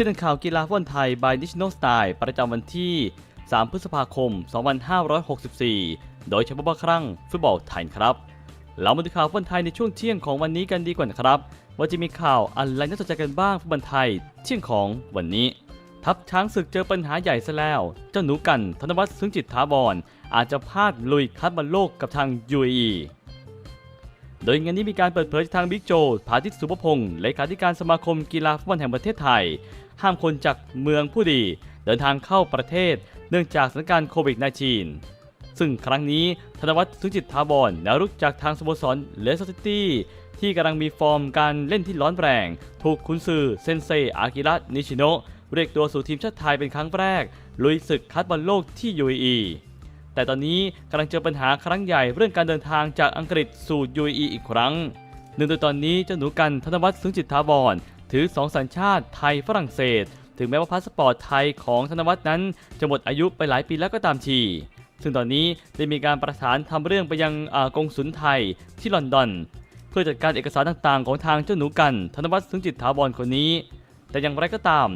ที่ทันข่าวกีฬาฟุตบอลไทย by National Style ประจำวันที่ 3 พฤษภาคม 2564 โดยเฉพาะครั้งฟุตบอลไทยครับ เรามาดูข่าวฟุตบอลไทยในช่วงเที่ยงของวันนี้กันดีกว่านะครับ ว่าจะมีข่าวอะไรน่าสนใจกันบ้างฟุตบอลไทยเที่ยงของวันนี้ ทัพช้างศึกเจอปัญหาใหญ่ซะแล้ว เจ้าหนูกันธนวัฒน์ซึ้งจิตถาวรอาจจะพลาดลุยคัดบอลโลกกับทาง UAE โดยงานนี้มีการเปิดเผยจากทางบิ๊กโจผาทิตสุภพงศ์เลขาธิการสมาคมกีฬาฟุตบอลแห่งประเทศไทย ห้ามคนจากเมืองผู้ดี เดินทางเข้าประเทศ เนื่องจากสถานการณ์โควิด -19 ซึ่งครั้งนี้ธนวัฒน์สุจิตถาวรแนวรุกจากทางสโมสรเลสเตอร์ซิตี้ที่กำลังมีฟอร์มการเล่นที่ร้อนแรง ถูกคุณซือเซนเซอากิระนิชิโนะเรียกตัวสู่ทีมชาติไทยเป็นครั้งแรก ลุยศึกคัดบอลโลกที่ UAE แต่ตอนนี้กำลังเจอปัญหาครั้งใหญ่เรื่องการเดินทางจากอังกฤษสู่ UAE อีกครั้งเนื่งโดยตอนนี้เจ้าหนูกันธนวัฒน์ซึ้งจิตถาวรถือสองสัญชาติไทยฝรั่งเศส ถึงแม้ว่าพาสปอร์ตไทยของธนวัฒน์นั้น จะหมดอายุไปหลายปีแล้วก็ตามทีซึ่งตอนนี้ได้มีการประสานทำเรื่องไปยังอ่ากงสุลไทยที่ลอนดอน เพื่อจัดการเอกสารต่างๆ ของทางเจ้าหนูกัน ธนวัฒน์ซึ้งจิตถาวรคนนี้ แต่อย่างไรก็ตาม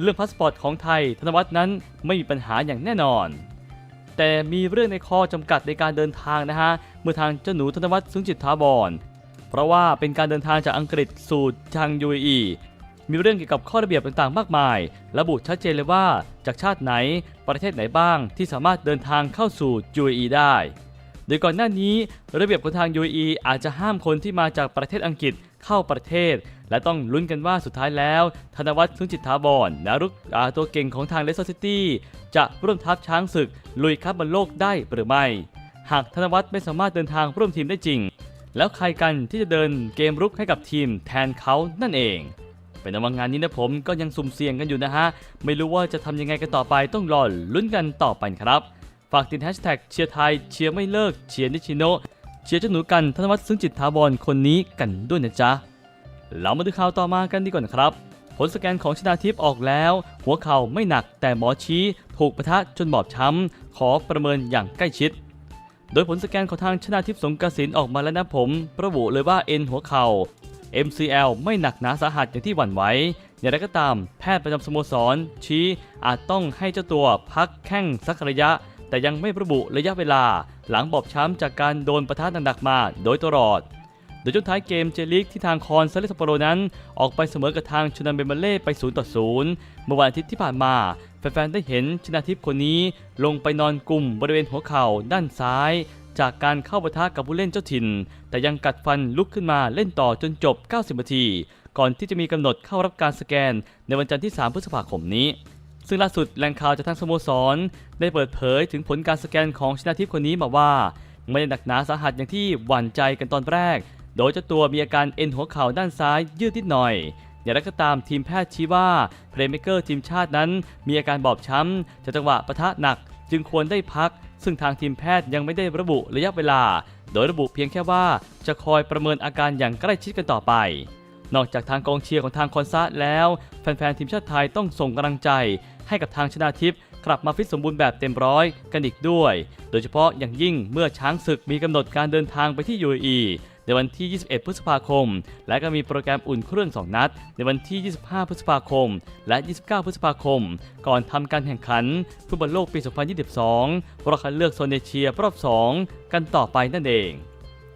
เรื่องพาสปอร์ตของไทยธนวัฒน์นั้นไม่มีปัญหาอย่างแน่นอน แต่มีเรื่องในข้อจำกัดในการเดินทางนะฮะเมื่อทางเจ้าหนูธนวัฒน์ซึ้งจิตถาวรเพราะว่าเป็นการเดินทางจากอังกฤษสู่ทาง UAE มีเรื่องเกี่ยวกับข้อระเบียบต่างๆ มากมาย ระบุชัดเจนเลยว่าจากชาติไหนประเทศไหนบ้างที่สามารถเดินทางเข้าสู่ UAE ได้ โดยก่อนหน้านี้ ระเบียบของทาง UAE อาจจะห้ามคนที่มาจากประเทศอังกฤษเข้าประเทศ และต้องลุ้นกันว่าสุดท้ายแล้ว ธนวัฒน์สุนจิตถาวรนารุกตัวเก่งของทางเลสเตอร์ซิตี้จะร่วมทัพช้างศึก ลุยคัพบอลโลกได้หรือไม่ หากธนวัฒน์ไม่สามารถเดินทางร่วมทีมได้จริง แล้วใครกันที่จะเดินเกมรุกให้กับทีมแทนเขานั่นเองเป็นว่างานนี้นะผมก็ยังสุ่มเสี่ยงกันอยู่นะฮะ ไม่รู้ว่าจะทำยังไงกันต่อไปต้องรอลุ้นกันต่อไปครับ ฝากติดแฮชแท็กเชียร์ไทยเชียร์ไม่เลิกเชียร์นิชิโนเชียร์เจ้าหนูกันธนวัฒน์ซึ้งจิตถาวรคนนี้กันด้วยนะจ๊ะ เรามาดูข่าวต่อมากันดีกว่านครับ ผลสแกนของชนาทิพย์ออกแล้ว หัวเข่าไม่หนักแต่หมอชี้ถูกปะทะจนบอบช้ำ ขอประเมินอย่างใกล้ชิด โดยผลสแกนของทางชนาทิพย์สงกระสินออกมาแล้วนะผมระบุเลยว่าเอ็นหัวเข่า MCL ไม่หนักหนาสาหัสอย่างที่หวั่นไหวอย่างไรก็ตามแพทย์ประจำสโมสร ชี้อาจต้องให้เจ้าตัวพักแข้งสักระยะ แต่ยังไม่ระบุระยะเวลา หลังบอบช้ำจากการโดนประทะหนักมาโดยตลอด โดยช่วงท้ายเกมเจลิกที่ทางคอนซาเลสโปโรนั้น ออกไปเสมอกับทางชนันเบมเบเล่ไป0ต่อ0เมื่อวันอาทิตย์ที่ผ่านมาแฟนๆได้เห็นชนาทิพย์คนนี้ลงไปนอนกลุ่มบริเวณหัวเข่าด้านซ้าย จากการเข้าปะทะกับผู้เล่นเจ้าถิ่น แต่ยังกัดฟันลุกขึ้นมาเล่นต่อจนจบ 90 นาที ก่อนที่จะมีกำหนดเข้ารับการสแกนในวันจันทร์ที่ 3 พฤษภาคมนี้ซึ่งล่าสุดแหล่งข่าวจากทางสโมสร ได้เปิดเผยถึงผลการสแกนของชนาทิพย์คนนี้มาว่า ไม่ได้หนักหนาสาหัสอย่างที่หวั่นใจกันตอนแรก โดยเจ้าตัวมีอาการเอ็นหัวเข่าด้านซ้ายยืดนิดหน่อย อย่างไรก็ตามทีมแพทย์ชี้ว่าเพลย์เมเกอร์ทีมชาตินั้น มีอาการบอบช้ำจากจังหวะปะทะหนักจึงควรได้พัก ซึ่งทางทีมแพทย์ยังไม่ได้ระบุระยะเวลา โดยระบุเพียงแค่ว่าจะคอยประเมินอาการอย่างใกล้ชิดกันต่อไป นอกจากทางกองเชียร์ของทางคอนซาแล้ว แฟนๆทีมชาติไทยต้องส่งกำลังใจ ให้กับทางชนาทิพย์กลับมาฟิตสมบูรณ์แบบเต็มร้อยกันอีกด้วย โดยเฉพาะอย่างยิ่งเมื่อช้างศึกมีกำหนดการเดินทางไปที่ UAE ในวันที่ 21 พฤษภาคม และก็มีโปรแกรมอุ่นเครื่อง 2 นัด ในวันที่ 25 พฤษภาคม และ 29 พฤษภาคม ก่อนทำการแข่งขันฟุตบอลโลกปี 2022รอบคัดเลือกโซนเอเชียรอบ 2 กันต่อไปนั่นเอง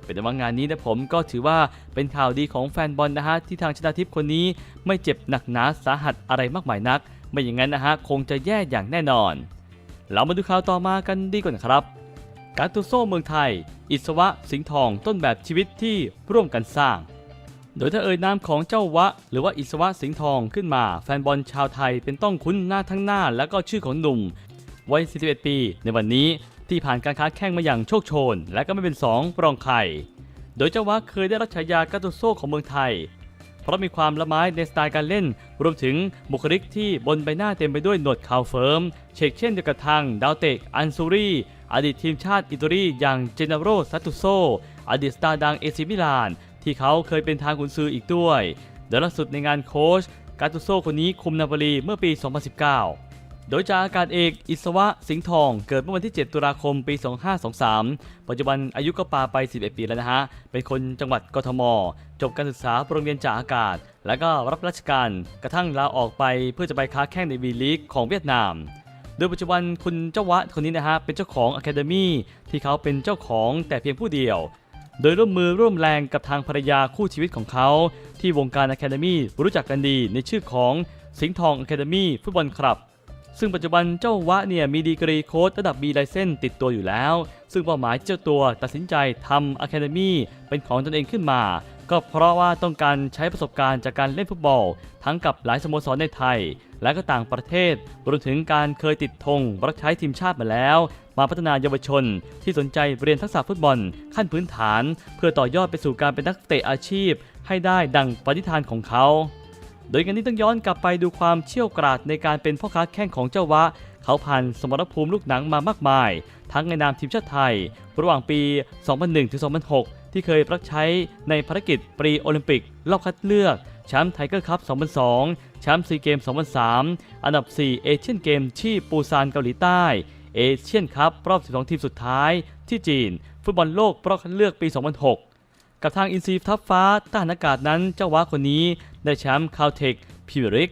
เป็นว่างานนี้นะผมก็ถือว่าเป็นข่าวดีของแฟนบอลนะฮะที่ทางชนาทิพย์คนนี้ไม่เจ็บหนักหนาสาหัสอะไรมากมายนัก ไม่อย่างนั้นนะฮะคงจะแย่อย่างแน่นอน เรามาดูข่าวต่อมากันดีกว่านะครับ การตุโซ่เมืองไทย อิสวะสิงห์ทองต้นแบบชีวิตที่ร่วมกันสร้าง โดยถ้าเอ่ยนามของเจ้าวะ หรือว่าอิสวะสิงห์ทองขึ้นมา แฟนบอลชาวไทยเป็นต้องคุ้นหน้าทั้งหน้า แล้วก็ชื่อของหนุ่มวัย 41 ปี ในวันนี้ที่ผ่านการค้าแข่งมาอย่างโชคโชน และก็ไม่เป็นสองปรองใคร โดยเจ้าวะเคยได้รับฉายากาตุโซ่ของเมืองไทย เพราะมีความละไม้ในสไตล์การเล่น รวมถึงบุคลิกที่บนใบหน้าเต็มไปด้วยหนวดขาวเฟิร์มเชกเช่นเดียวกับทางดาวเตกอันซูรี อดีตทีมชาติอิตาลีอย่างเจเนโรซัตตุโซ อดีตสตาร์ดังเอซิมิลาน ที่เขาเคยเป็นทางกุนซืออีกด้วย โดยล่าสุดในงานโค้ชกาตุโซคนนี้คุมนาโปลีเมื่อปี 2019โดยจ่าอากาศเอกอิสวะสิงห์ทอง เกิดเมื่อวันที่ 7 ตุลาคม ปี 2523 ปัจจุบันอายุก็ปาไป 11 ปีแล้วนะฮะ เป็นคนจังหวัดกทม จบการศึกษาโรงเรียนจ่าอากาศ แล้วก็รับราชการ กระทั่งลาออกไปเพื่อจะไปค้าแข่งในวีลีกของเวียดนาม ดยปัจจุบันคุณเจ้าวะคนนี้นะฮะเป็นเจ้าของอะคาเดมี่ที่เขาเป็นเจ้าของแต่เพียงผู้เดียว โดยร่วมมือร่วมแรงกับทางภรรยาคู่ชีวิตของเขา ที่วงการอะคาเดมี่รู้จักกันดีในชื่อของสิงห์ทองอะคาเดมี่ฟุตบอลคลับ ซึ่งปัจจุบันเจ้าวะเนี่ยมีดีกรีโค้ดระดับ B ไลเซนติดตัวอยู่แล้ว ซึ่งเป้าหมายเจ้าตัวตัดสินใจทำอะคาเดมี่เป็นของตนเองขึ้นมา ก็เพราะว่าต้องการใช้ประสบการณ์จากการเล่นฟุตบอล ทั้งกับหลายสโมสรในไทย และก็ต่างประเทศรวมถึงการเคยติดธงรับใช้ทีมชาติมาแล้ว มาพัฒนาเยาวชน ที่สนใจเรียนทักษะฟุตบอล ขั้นพื้นฐาน เพื่อต่อยอดไปสู่การเป็นนักเตะอาชีพ ให้ได้ดังปณิธานของเขา โดยกันนี้ต้องย้อนกลับไปดูความเชี่ยวกราดในการเป็นพ่อค้าแข่งของเจ้าวะเขาผ่านสมรภูมิลูกหนังมามากมาย ทั้งในนามทีมชาติไทย ระหว่างปี 2001-2006 ที่เคยรับใช้ในภารกิจปรีโอลิมปิก รอบคัดเลือกแชมป์ไทเกอร์คัพ 2002 แชมป์ซีเกม 2003 อันดับ 4 เอเชียนเกมที่ปูซานเกาหลีใต้ เอเชียนคัพรอบ 12 ทีมสุดท้าย ที่จีน ฟุตบอลโลกรอบคัดเลือกปี 2006กับทางอินซีทัพฟ้าทหารอากาศนั้นเจ้าวะคนนี้ ได้แชมป์คาวเทคพิวริก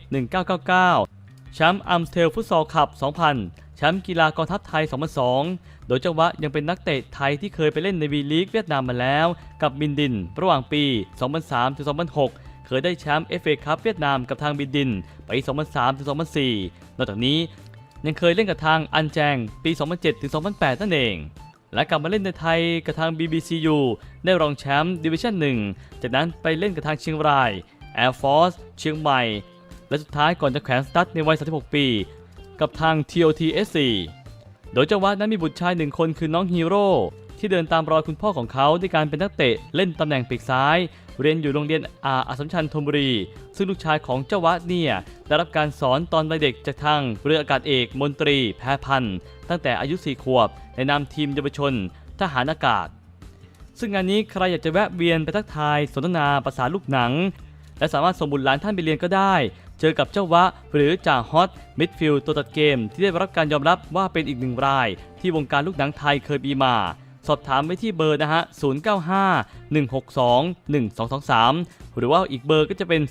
1999 แชมป์อัมสเทลฟุตซอลคัพ 2000 แชมป์กีฬากองทัพไทย 2002 โดยเจ้าวะยังเป็นนักเตะไทยที่เคยไปเล่นในวีลีกเวียดนามมาแล้ว กับบินดิน ระหว่างปี 2003-2006 เคยได้แชมป์เอฟเอคัพเวียดนามกับทางบินดินปี2003-2004 นอกจากนี้ยังเคยเล่นกับทางอันแจงปี 2007-2008 นั่นเอง และกลับมาเล่นในไทยกับทาง BBCU ได้รองแชมป์ดิวิชั่น 1 จากนั้นไปเล่นกับทางเชียงราย Air Force เชียงใหม่ และสุดท้ายก่อนจะแขวนสตั๊ดในวัย 36 ปี กับทาง TOTSC โดยเจ้าวะนั้นมีบุตรชายหนึ่งคนคือน้องฮีโร่ที่เดินตามรอยคุณพ่อของเขาด้วยการเป็นนักเตะเล่นตำแหน่งปีกซ้าย เรียนอยู่โรงเรียนอาอสมชัญธนบุรี ซึ่งลูกชายของเจ้าวะเนี่ยได้รับการสอนตอนวัยเด็กจากทางเรืออากาศเอกมนตรีแพรพันธ์ตั้งแต่อายุ 4 ขวบ ในนามทีมเยาวชน ทหารอากาศ ซึ่งงานนี้ใครอยากจะแวะเวียนไปทักทายสนทนาภาษาลูกหนัง และสามารถส่งบุตรหลานท่านไปเรียนก็ได้ เจอกับเจ้าวะ หรือจ่าฮอตมิดฟิลด์ตัวตัดเกม ที่ได้รับการยอมรับว่าเป็นอีกหนึ่งราย ที่วงการลูกหนังไทยเคยมีมา สอบถามไปที่เบอร์นะฮะ 095 162 1223 หรือว่าอีกเบอร์ก็จะเป็น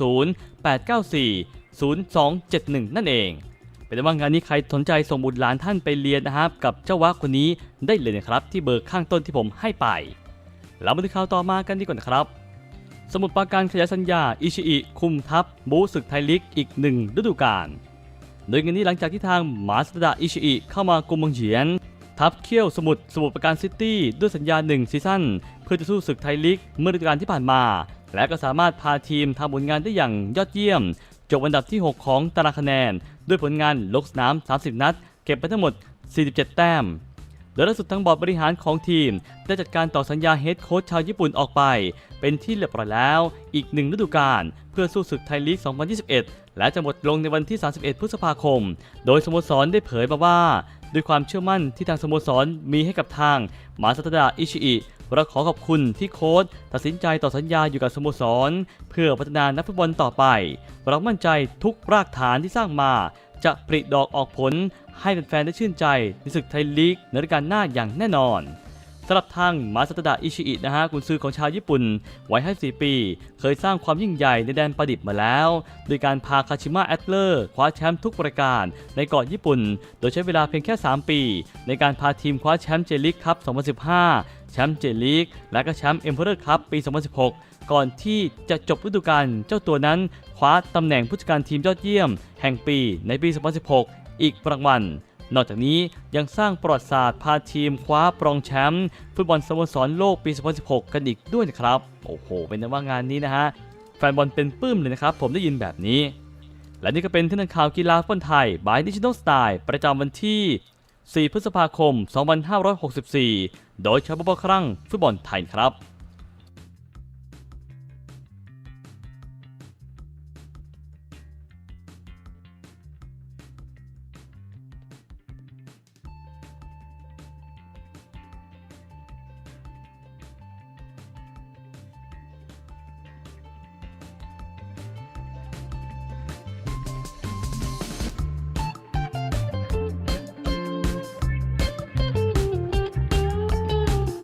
090 894 0271 นั่นเองเป็นว่างานนี้ใครสนใจส่งบุตรหลานท่านไปเรียนนะครับ กับเจ้าวะคนนี้ได้เลยนะครับที่เบอร์ข้างต้นที่ผมให้ไปแล้วมาดูข่าวต่อมากันดีกว่านะครับ สมุทรปราการขยายสัญญา อิชิอิ คุมทัพ บูศึกไทยลีกอีกหนึ่งฤดูกาล โดยงานนี้หลังจากที่ทางมาสดาอิชิอิเข้ามากุมบังเฉียน ทัพเขี้ยวสมุทรสมุทรปราการซิตี้ด้วยสัญญา 1 ซีซั่น เพื่อจะสู้ศึกไทยลีกเมื่อฤดูกาลที่ผ่านมา และก็สามารถพาทีมทำผลงานได้อย่างยอดเยี่ยม จบอันดับที่ 6 ของตารางคะแนน ด้วยผลงานลงสนาม 30 นัด เก็บไปทั้งหมด 47 แต้ม โดยล่าสุดทางบอร์ดบริหารของทีม ได้จัดการต่อสัญญาเฮดโค้ชชาวญี่ปุ่นออกไป เป็นที่เรียบร้อยแล้ว อีกหนึ่งฤดูกาลเพื่อสู้ศึกไทยลีก 2021 และจะหมดลงในวันที่ 31 พฤษภาคม โดยสโมสรได้เผยมาว่า ด้วยความเชื่อมั่นที่ทางสโมสรมีให้กับทางมาซาตดาอิชิอิเราขอขอบคุณที่โค้ชตัดสินใจต่อสัญญาอยู่กับสโมสร เพื่อพัฒนานักฟุตบอลต่อไป เรามั่นใจทุกรากฐานที่สร้างมา จะปริดอกออกผลให้แฟนๆได้ชื่นใจในศึกไทยลีกในฤดูกาลหน้าอย่างแน่นอนสำหรับทางมาซาตดะอิชิอินะฮะกุนซือของชาวญี่ปุ่นวัย54ปี เคยสร้างความยิ่งใหญ่ในแดนประดิษฐ์มาแล้ว โดยการพาคาชิมะแอตเลอร์คว้าแชมป์ทุกประการในเกาะญี่ปุ่น โดยใช้เวลาเพียงแค่ 3 ปี ในการพาทีมคว้าแชมป์เจลิกคัพ2015 แชมป์เจลีกและก็แชมป์เอ็มเพอเรอร์คัพปี 2016 ก่อนที่จะจบฤดูกาลเจ้าตัวนั้นคว้าตำแหน่งผู้จัดการทีมยอดเยี่ยม แห่งปีในปี 2016 อีกรางวัลนอกจากนี้ยังสร้างประวัติศาสตร์พาทีมคว้าปรองแชมป์ฟุตบอลสโมสรโลกปี 2016 กันอีกด้วยนะครับ โอ้โห เป็นนว่างานนี้นะฮะ แฟนบอลเป็นปื้มเลยนะครับ ผมได้ยินแบบนี้ และนี่ก็เป็นที่นันข่าวกีฬาฟุตบอลไทย by Digital Style ประจำวันที่ 4 พฤษภาคม 2564 โดยเฉพาะครั้งฟุตบอลไทยครับ